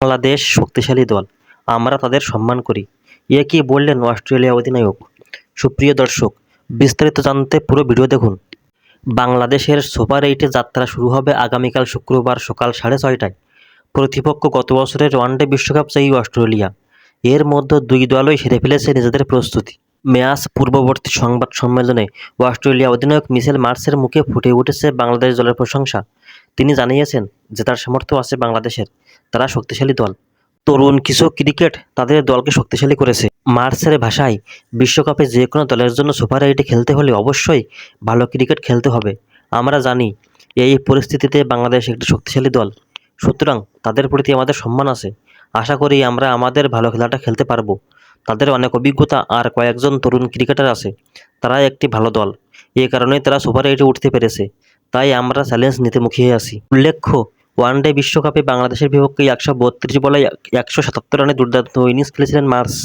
বাংলাদেশ শক্তিশালী দল, আমরা তাদের সম্মান করি। এ কি বললেন অস্ট্রেলিয়া অধিনায়ক? সুপ্রিয় দর্শক, বিস্তারিত জানতে পুরো ভিডিও দেখুন। বাংলাদেশের সুপার এইটে যাত্রা শুরু হবে আগামীকাল শুক্রবার সকাল সাড়ে ছয়টায়। প্রতিপক্ষ গত বছরের ওয়ানডে বিশ্বকাপ চাই অস্ট্রেলিয়া। এর মধ্যে দুই দলই সেরে ফেলেছে নিজেদের প্রস্তুতি। ম্যাচ পূর্ববর্তী সংবাদ সম্মেলনে অস্ট্রেলিয়া অধিনায়ক মিশেল মার্সের মুখে ফুটে উঠেছে বাংলাদেশ দলের প্রশংসা। তিনি জানিয়েছেন যে তার সামর্থ্য আছে বাংলাদেশের। তারা শক্তিশালী দল। তরুণ কিছু ক্রিকেট তাদের দলকে শক্তিশালী করেছে। মার্সের ভাষায়, বিশ্বকাপে যে কোনো দলের জন্য সুপার এইটে খেলতে হলে অবশ্যই ভালো ক্রিকেট খেলতে হবে। আমরা জানি, এই পরিস্থিতিতে বাংলাদেশ একটি শক্তিশালী দল। সুতরাং তাদের প্রতি আমাদের সম্মান আছে। আশা করি আমরা আমাদের ভালো খেলাটা খেলতে পারব। তাদের অনেক অভিজ্ঞতা আর কয়েকজন তরুণ ক্রিকেটার আছে। তারা একটি ভালো দল। এ কারণেই তারা সুপার এইটে উঠতে পেরেছে। তাই আমরা চ্যালেঞ্জ নিতে মুখিয়ে আছি। উল্লেখ্য ওয়ান ডে বিশ্বকাপে বাংলাদেশের বিপক্ষে একশো বত্রিশ বলে একশো সাতাত্তর রানে দুর্দান্ত ইনিংস খেলেছিলেন মার্স।